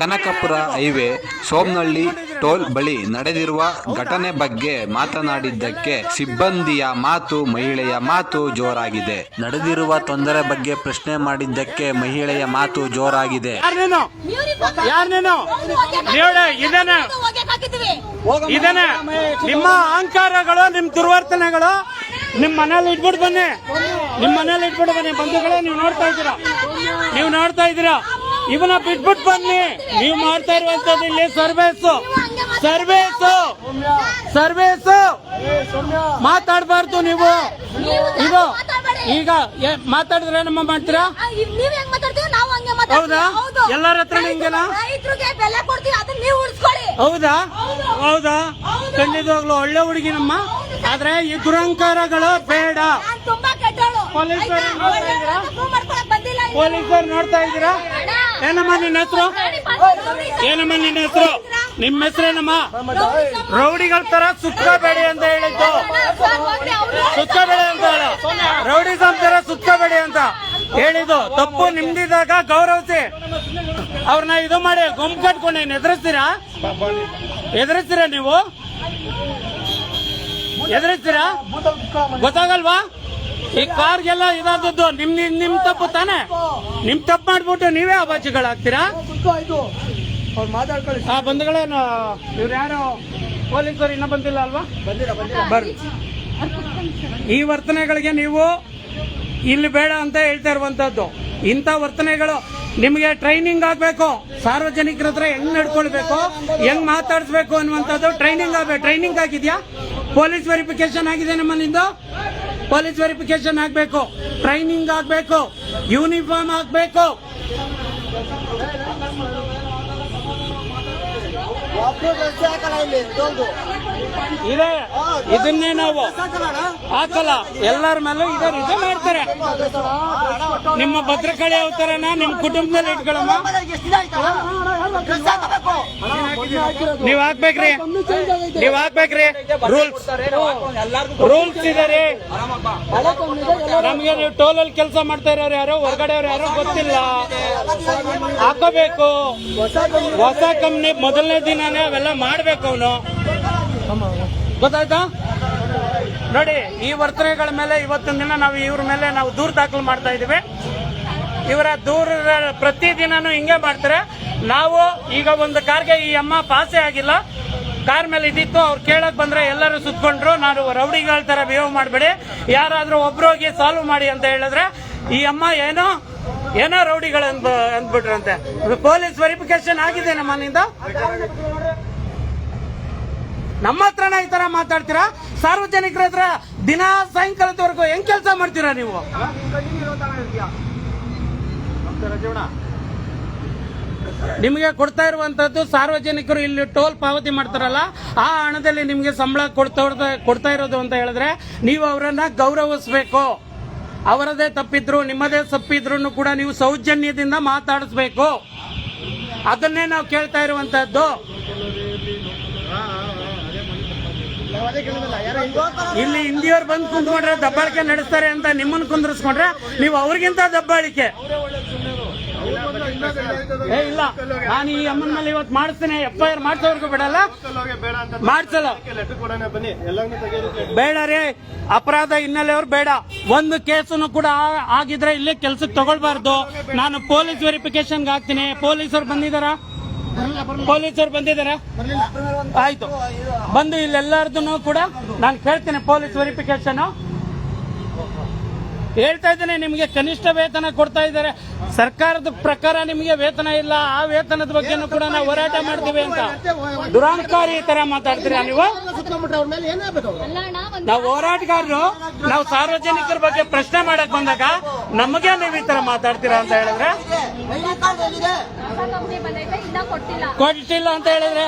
Kanakapura highway Somanahalli toll ಬಳಿ ನಡೆದಿರುವ ಘಟನೆ ಬಗ್ಗೆ ಮಾತನಾಡಿದ್ದಕ್ಕೆ ಸಿಬ್ಬಂದಿಯ ಮಾತು, ಮಹಿಳೆಯ ಮಾತು ಜೋರಾಗಿದೆ. ನಡೆದಿರುವ ತೊಂದರೆ ಬಗ್ಗೆ ಪ್ರಶ್ನೆ ಮಾಡಿದ್ದಕ್ಕೆ ಮಹಿಳೆಯ ಮಾತು ಜೋರಾಗಿದೆ. ನಿಮ್ಮ ಅಹಂಕಾರಗಳು ನಿಮ್ ದುರ್ವರ್ತನೆಗಳು ನಿಮ್ಮ ಮನೇಲಿ ಇಟ್ಬಿಟ್ಟು ಬನ್ನಿ. ನಿಮ್ ಮನೇಲಿ ಇಟ್ಬಿಟ್ಟು ಬನ್ನಿ. ಬಂಧುಗಳೇ, ನೀವು ನೋಡ್ತಾ ಇದ್ದೀರಾ? ನೀವು ನೋಡ್ತಾ ಇದ್ದೀರಾ? ಇವನ್ನ ಬಿಟ್ಬಿಟ್ಟು ಬನ್ನಿ. ನೀವು ಮಾಡ್ತಾ ಇರುವಂತದ್ದು ಇಲ್ಲಿ ಸರ್ವೇಸ್. ಸರ್ವೇಸ್. ಸರ್ವೇಸ್. ಮಾತಾಡಬಾರ್ದು ನೀವು. ಇದು ಈಗ ಮಾತಾಡಿದ್ರೆ ನಮ್ಮ ಮಾಡ್ತೀರಾ? ಹೌದಾ? ಎಲ್ಲರ ಹತ್ರ ನಿಂಗೆ ಹೌದಾ? ಹೌದಾ. ಖಂಡಿತವಾಗ್ಲು ಒಳ್ಳೆ ಹುಡುಗಿ ನಮ್ಮ ಆದ್ರೆ ಈ ದುರಂಕಾರಗಳು ಬೇಡ. ಪೊಲೀಸರು? ನೋಡ್ತಾ ಇದ್ದೀರಾ? ಪೊಲೀಸರು ನೋಡ್ತಾ ಇದ್ದೀರಾ? ಏನಮ್ಮ ನಿನ್ನ ಹೆಸರು? ಏನಮ್ಮ ನಿನ್ನ ಹೆಸರು? ನಿಮ್ಮ ಹೆಸರೇನಮ್ಮ ರೌಡಿಗಳ ತರ ಸುತ್ತಬೇಡಿ ಅಂತ ಹೇಳಿದ್ದು. ಸುತ್ತಬೇಡಿ ಅಂತ ಹೇಳ. ರೌಡಿ ತರ ಸುತ್ತಬೇಡಿ ಅಂತ ಹೇಳಿದ್ದು. ತಪ್ಪು ನಿಮ್ದಿದಾಗ ಗೌರವಿಸಿ. ಅವ್ರನ್ನ ಇದು ಮಾಡಿ ಗುಂಪು ಕಟ್ಕೊಂಡು ಏನ್ ಎದುರಿಸ್ತೀರಾ? ಎದುರಿಸ್ತೀರಾ ನೀವು? ಎದುರಿಸ್ತೀರಾ? ಗೊತ್ತಾಗಲ್ವಾ? ಈ ಕಾರ್ಗೆಲ್ಲ ಇದಾದದ್ದು ನಿಮ್ ನಿಮ್- ತಪ್ಪು ತಾನೆ? ನಿಮ್ ತಪ್ಪು ಮಾಡ್ಬಿಟ್ಟು ನೀವೇ ಅಬಾಚಿಗಳಾಗ್ತೀರಾ? ಅವ್ರು ಮಾತಾಡ್ಕೊಳ್ಳಿ ಆ ಬಂಧುಗಳೇನು ಇವ್ರು ಯಾರು? ಪೊಲೀಸರು ಇನ್ನೂ ಬಂದಿಲ್ಲ ಅಲ್ವಾ? ಬರ್ರಿ. ಈ ವರ್ತನೆಗಳಿಗೆ ನೀವು ಇಲ್ಲಿ ಬೇಡ ಅಂತ ಹೇಳ್ತಾ ಇರುವಂತದ್ದು. ಇಂಥ ವರ್ತನೆಗಳು ನಿಮಗೆ ಟ್ರೈನಿಂಗ್ ಆಗ್ಬೇಕು. ಸಾರ್ವಜನಿಕರ ಹತ್ರ ಹೆಂಗ್ ನಡ್ಕೊಳ್ಬೇಕು, ಹೆಂಗ್ ಮಾತಾಡಿಸ್ಬೇಕು ಅನ್ನುವಂಥದ್ದು ಟ್ರೈನಿಂಗ್ ಆಗ್ಬೇಕು. ಟ್ರೈನಿಂಗ್ ಆಗಿದ್ಯಾ? ಪೊಲೀಸ್ ವೆರಿಫಿಕೇಶನ್ ಆಗಿದೆ ನಮ್ಮಲ್ಲಿಂದ. ಪೊಲೀಸ್ ವೆರಿಫಿಕೇಶನ್ ಆಗಬೇಕು. ಟ್ರೈನಿಂಗ್ ಆಗಬೇಕು. ಯೂನಿಫಾರ್ಮ್ ಆಗ್ಬೇಕು. ಒಬ್ರು ಡ್ರೆಸ್ ಹಾಕಲ್ಲ ಇಲ್ಲಿ ಇದೆ. ಇದನ್ನೇ ನಾವು ಹಾಕಲ್ಲ. ಎಲ್ಲರ ಮೇಲೂ ಇದೇ ಇದೇ ಮಾಡ್ತಾರೆ. ನಿಮ್ಮ ಭದ್ರಕಾಳಿ ಅವತಾರನ ನಿಮ್ ಕುಟುಂಬದಲ್ಲಿ ಇಟ್ಕೊಳಮ್ಮ ನೀವ್ ಹಾಕ್ಬೇಕ್ರಿ. ನೀವ್ ಹಾಕ್ಬೇಕ್ರಿ. ರೂಲ್ಸ್. ರೂಲ್ಸ್ ಇದೆ ರೀ ನಮ್ಗೆ ನೀವು ಟೋಲ್ ಅಲ್ಲಿ ಕೆಲಸ ಮಾಡ್ತಾ ಇರೋರು ಯಾರು ಹೊರಗಡೆ ಅವ್ರು ಯಾರು ಗೊತ್ತಿಲ್ಲ. ಹಾಕೋಬೇಕು. ಹೊಸ ಕಂಪ್ನಿ ಮೊದಲನೇ ದಿನಾನೇ ಅವೆಲ್ಲ ಮಾಡ್ಬೇಕು ಅವನು. ಗೊತ್ತಾಯ್ತಾ? ನೋಡಿ, ಈ ವರ್ತನೆಗಳ ಮೇಲೆ ಇವತ್ತಿನ ದಿನ ನಾವು ಇವ್ರ ಮೇಲೆ ನಾವು ದೂರು ದಾಖಲು ಮಾಡ್ತಾ ಇದೀವಿ ಇವರ ದೂರ ಪ್ರತಿದಿನನೂ ಹಿಂಗೆ ಮಾಡ್ತಾರೆ. ನಾವು ಈಗ ಒಂದು ಕಾರ್ಗೆ ಈ ಅಮ್ಮ ಪಾಸೆ ಆಗಿಲ್ಲ. ಕಾರ್ ಮೇಲೆ ಇದ್ದಿತ್ತು, ಅವ್ರು ಕೇಳಕ್ ಬಂದ್ರೆ ಎಲ್ಲರೂ ಸುತ್ಕೊಂಡ್ರು. ನಾನು ರೌಡಿಗಳ ತರ ಬಿಹೇವ್ ಮಾಡಬೇಡಿ. ಯಾರಾದ್ರೂ ಒಬ್ರು ಹೋಗಿ ಸಾಲ್ವ್ ಮಾಡಿ ಅಂತ ಹೇಳಿದ್ರೆ, ಈ ಅಮ್ಮ ಏನೋ ಏನೋ ರೌಡಿಗಳು ಅಂದ್ ಅಂದ್ಬಿಟ್ರಂತೆ? ಪೊಲೀಸ್ ವೆರಿಫಿಕೇಶನ್ ಆಗಿದೆ ನಮ್ಮ ಮನೆಯಿಂದ. ನಮ್ಮ ಹತ್ರನ ಈ ತರ ಮಾತಾಡ್ತೀರಾ? ಸಾರ್ವಜನಿಕರ ಹತ್ರ ದಿನ ಸಾಯಂಕಾಲದವರೆಗೂ ಹೆಂಗ್ ಕೆಲಸ ಮಾಡ್ತೀರಾ ನೀವು? ನಿಮಗೆ ಕೊಡ್ತಾ ಇರುವಂತದ್ದು ಸಾರ್ವಜನಿಕರು ಇಲ್ಲಿ ಟೋಲ್ ಪಾವತಿ ಮಾಡ್ತಾರಲ್ಲ, ಆ ಹಣದಲ್ಲಿ ನಿಮಗೆ ಸಂಬಳ ಕೊಡ್ತಾ ಕೊಡ್ತಾ ಇರೋದು ಅಂತ ಹೇಳಿದ್ರೆ ನೀವು ಅವರನ್ನ ಗೌರವಿಸಬೇಕು. ಅವರದೇ ತಪ್ಪಿದ್ರು, ನಿಮ್ಮದೇ ತಪ್ಪಿದ್ರು ಕೂಡ ನೀವು ಸೌಜನ್ಯದಿಂದ ಮಾತಾಡಿಸ್ಬೇಕು. ಅದನ್ನೇ ನಾವು ಕೇಳ್ತಾ ಇರುವಂತಹದ್ದು. ಇಲ್ಲಿ ಹಿಂದಿಯವ್ರು ಬಂದು ಕುಂತ್ಕೊಂಡ್ರೆ ದಬ್ಬಾಳಿಕೆ ನಡೆಸ್ತಾರೆ ಅಂತ ನಿಮ್ಮನ್ನು ಕುಂದ್ರಿಸ್ಕೊಂಡ್ರೆ ನೀವು ಅವ್ರಿಗಿಂತ ದಬ್ಬಾಳಿಕೆ. ಏ, ಇಲ್ಲ. ನಾನು ಈ ಅಮ್ಮನ ಮೇಲೆ ಇವತ್ತು ಮಾಡಿಸ್ತೇನೆ. ಎಫ್ ಐ ಆರ್ ಮಾಡ್ಸೋರ್ಗು ಬಿಡಲ್ಲ. ಮಾಡ್ಸಲ್ಲ. ಬೇಡ ರೀ. ಅಪರಾಧ ಹಿನ್ನೆಲೆಯವ್ರು ಬೇಡ. ಒಂದು ಕೇಸನ್ನು ಕೂಡ ಆಗಿದ್ರೆ ಇಲ್ಲೇ ಕೆಲ್ಸಕ್ಕೆ ತಗೊಳ್ಬಾರ್ದು. ನಾನು ಪೊಲೀಸ್ ವೆರಿಫಿಕೇಶನ್ಗೆ ಹಾಕ್ತೀನಿ. ಪೊಲೀಸರು ಬಂದಿದಾರ? ಪೊಲೀಸರು ಬಂದಿದಾರ? ಆಯ್ತು. ಬಂದು ಇಲ್ಲೆಲ್ಲಾರ್ದು ಕೂಡ ನಾನು ಕೇಳ್ತೇನೆ ಪೊಲೀಸ್ ವೆರಿಫಿಕೇಶನ್ ಹೇಳ್ತಾ ಇದ್ದೇನೆ, ನಿಮಗೆ ಕನಿಷ್ಠ ವೇತನ ಕೊಡ್ತಾ ಇದ್ದಾರೆ. ಸರ್ಕಾರದ ಪ್ರಕಾರ ನಿಮಗೆ ವೇತನ ಇಲ್ಲ, ಆ ವೇತನದ ಬಗ್ಗೆನೂ ಕೂಡ ನಾವು ಹೋರಾಟ ಮಾಡ್ತೀವಿ ಅಂತ. ದುರಾಂಕಾರಿ ತರ ಮಾತಾಡ್ತೀರಾ ನೀವು? ನಾವು ಹೋರಾಟಗಾರರು, ನಾವು ಸಾರ್ವಜನಿಕರ ಬಗ್ಗೆ ಪ್ರಶ್ನೆ ಮಾಡಕ್ ಬಂದಾಗ ನಮಗೆ ನೀವು ಈ ತರ ಮಾತಾಡ್ತೀರಾ ಅಂತ ಹೇಳಿದ್ರೆ ಕೊಟ್ಟಿಲ್ಲ. ಕೊಟ್ಟಿಲ್ಲ ಅಂತ ಹೇಳಿದ್ರೆ?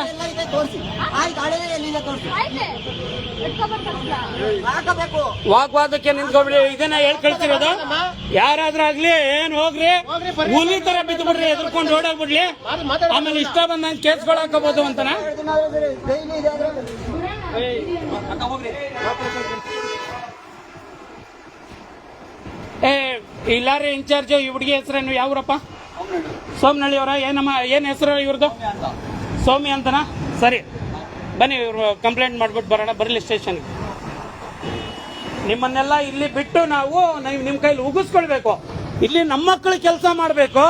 ವಾಗ್ವಾದಕ್ಕೆ ನಿಂತ್ಕೊಬಿಡಿ ಇದನ್ನ ಹೇಳ್ ಕಳ್ಸಿರೋದು. ಯಾರಾದ್ರೂ ಆಗ್ಲಿ ಏನ್ ಹೋಗ್ರಿ? ಹುಲಿ ತರ ಬಿದ್ದು ಬಿಡ್ರಿ ಎದ್ರಕೊಂಡು ಓಡಾಗ್ಬಿಡ್ಲಿ ಆಮೇಲೆ ಇಷ್ಟ ಬಂದಂಗೆ ಕೇಸ್ಗಳು ಹಾಕೋಬಹುದು ಅಂತನಾ? ಏ ಇಲ್ಲಾರಿ ಇನ್ಚಾರ್ಜ್ ಈ ಹುಡುಗಿ ಹೆಸರೇನು ಯಾವ್ರಪ್ಪ? ಸೋಮನಹಳ್ಳಿ ಅವರ ಏನಮ್ಮ ಏನು ಹೆಸರು ಇವ್ರದ್ದು? ಸೋಮಿ ಅಂತನಾ? ಸರಿ, ಬನ್ನಿ, ಇವರು ಕಂಪ್ಲೇಂಟ್ ಮಾಡ್ಬಿಟ್ಟು ಬರೋಣ, ಬರ್ಲಿ ಸ್ಟೇಷನ್ಗೆ ನಿಮ್ಮನ್ನೆಲ್ಲ ಇಲ್ಲಿ ಬಿಟ್ಟು ನಾವು ನಿಮ್ಮ ಕೈಲಿ ಉಗಿಸ್ಕೊಳ್ಬೇಕು. ಇಲ್ಲಿ ನಮ್ಮ ಮಕ್ಕಳು ಕೆಲಸ ಮಾಡಬೇಕು.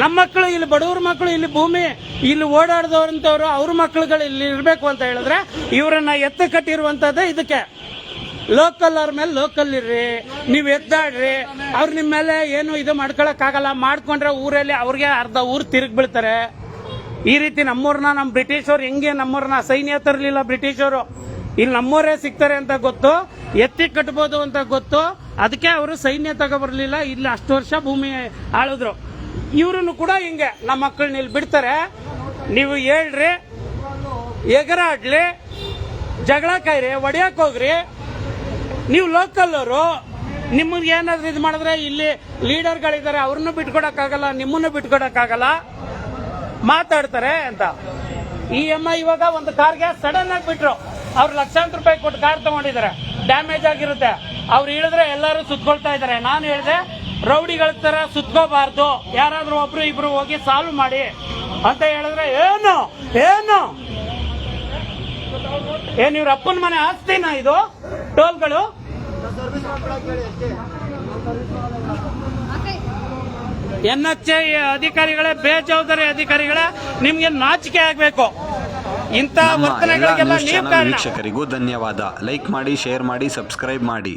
ನಮ್ಮ ಮಕ್ಕಳು ಇಲ್ಲಿ ಬಡವ್ರ ಮಕ್ಕಳು ಇಲ್ಲಿ ಭೂಮಿ, ಇಲ್ಲಿ ಓಡಾಡ್ದವ್ರಂಥವ್ರು ಅವ್ರ ಮಕ್ಕಳುಗಳು ಇಲ್ಲಿ ಇರಬೇಕು ಅಂತ ಹೇಳಿದ್ರೆ, ಇವರನ್ನ ಎತ್ತು ಕಟ್ಟಿರುವಂಥದ್ದೇ ಇದಕ್ಕೆ. ಲೋಕಲ್ ಅವ್ರ ಮೇಲೆ ಲೋಕಲ್ ಇರ್ರಿ. ನೀವು ಎದ್ದಾಡ್ರಿ. ಅವ್ರು ನಿಮ್ಮ ಮೇಲೆ ಏನು ಇದು ಮಾಡ್ಕೊಳಕ್ಕಾಗಲ್ಲ ಮಾಡ್ಕೊಂಡ್ರೆ ಊರಲ್ಲಿ ಅವ್ರಿಗೆ ಅರ್ಧ ಊರು ತಿರುಗಿ ಈ ರೀತಿ ನಮ್ಮೂರ್ನ ನಮ್ಮ ಬ್ರಿಟಿಷರು ಹೆಂಗೆ ನಮ್ಮೂರ್ನ ಸೈನ್ಯ ತರಲಿಲ್ಲ ಬ್ರಿಟಿಷರು? ಇಲ್ಲಿ ನಮ್ಮೂರೇ ಸಿಗ್ತಾರೆ ಅಂತ ಗೊತ್ತು. ಎತ್ತಿ ಕಟ್ಬೋದು ಅಂತ ಗೊತ್ತು. ಅದಕ್ಕೆ ಅವರು ಸೈನ್ಯ ತಗೊಬರ್ಲಿಲ್ಲ. ಇಲ್ಲಿ ಅಷ್ಟು ವರ್ಷ ಭೂಮಿ ಆಳಿದ್ರು. ಇವ್ರನ್ನು ಕೂಡ ಹಿಂಗೆ. ನಮ್ಮ ಮಕ್ಕಳನ್ನ ಇಲ್ಲಿ ಬಿಡ್ತಾರೆ. ನೀವು ಹೇಳ್ರಿ. ಎಗರಾಡ್ಲಿ. ಜಗಳ ಕಾಯ್ರಿ. ಒಡೆಯಕ್ ಹೋಗ್ರಿ. ನೀವು ಲೋಕಲ್ ಅವರು ನಿಮಗೆ ಏನಾದ್ರು ಇದು ಮಾಡಿದ್ರೆ ಇಲ್ಲಿ ಲೀಡರ್ಗಳಿದ್ದಾರೆ ಅವ್ರನ್ನೂ ಬಿಟ್ಕೊಡಕ್ಕಾಗಲ್ಲ, ನಿಮ್ಮನ್ನು ಬಿಟ್ಕೊಡಕ್ಕಾಗಲ್ಲ, ಮಾತಾಡ್ತಾರೆ ಅಂತ. ಈ ಎಂ ಐ ಇವಾಗ ಒಂದು ಕಾರ್ಗೆ ಸಡನ್ ಆಗಿ ಬಿಟ್ರು. ಅವ್ರು ಲಕ್ಷಾಂತರ ರೂಪಾಯಿ ಕೊಟ್ಟು ಕಾರ್ ತಗೊಂಡಿದ್ದಾರೆ. ಡ್ಯಾಮೇಜ್ ಆಗಿರುತ್ತೆ. ಅವ್ರು ಹೇಳಿದ್ರೆ ಎಲ್ಲರೂ ಸುತ್ಕೊಳ್ತಾ ಇದ್ದಾರೆ. ನಾನು ಹೇಳಿದೆ, ರೌಡಿಗಳ ತರ ಸುತ್ಕೋಬಾರ್ದು. ಯಾರಾದ್ರೂ ಒಬ್ರು ಇಬ್ರು ಹೋಗಿ ಸಾಲ್ವ್ ಮಾಡಿ ಅಂತ ಹೇಳಿದ್ರೆ, ಏನು? ಏನು? ಏನ್ ಇವ್ರ ಅಪ್ಪನ ಮನೆ ಆಸ್ತಿನಾ ಇದು? ಟೋಲ್ಗಳು? ಎನ್ ಎಚ್ ಐ ಅಧಿಕಾರಿಗಳೇ ಬೇಜವಾಬ್ದಾರಿ ಅಧಿಕಾರಿಗಳೇ ನಿಮ್ಗೆ ನಾಚಿಕೆ ಆಗ್ಬೇಕು. ಇಂತಹ ವರ್ತನೆಗಳಿಗೆಲ್ಲ ವೀಕ್ಷಕರಿಗೂ ಧನ್ಯವಾದ. ಲೈಕ್ ಮಾಡಿ ಶೇರ್ ಮಾಡಿ ಸಬ್ಸ್ಕ್ರೈಬ್ ಮಾಡಿ.